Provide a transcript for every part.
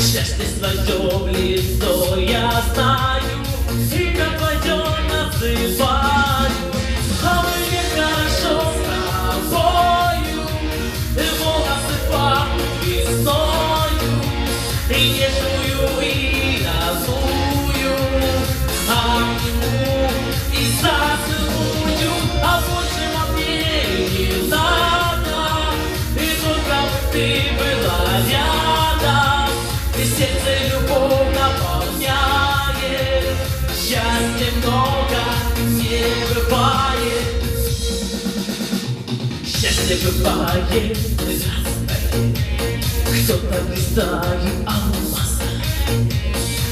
Счастье свое лицо я знаю Имя бывает. Счастье бывает. Разное Кто-то блистает алмазом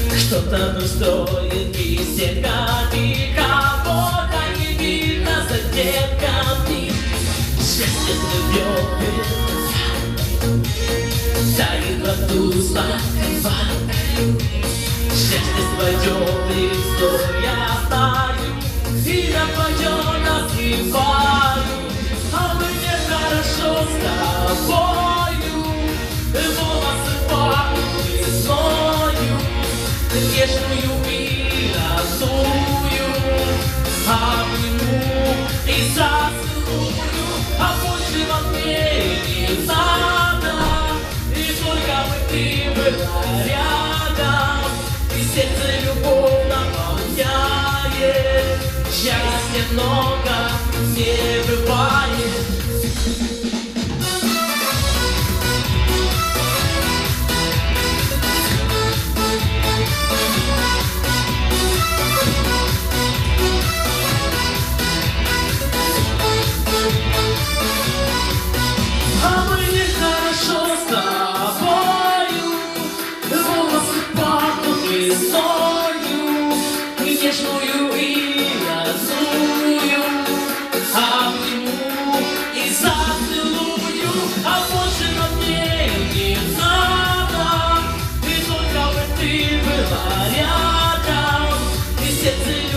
Кто-то нуждой беседками Кого-то не видно за детками. Счастье живет Тает в аду сладкой ватой Счастье свое лицо твое называю А мне хорошо с тобою Волосы пахнут весною Нежную и розую Обниму и зацелую А больше во мне не надо И только бы ты была рядом И сердце любовь Счастья много не бывает. А ты была рядом И сердце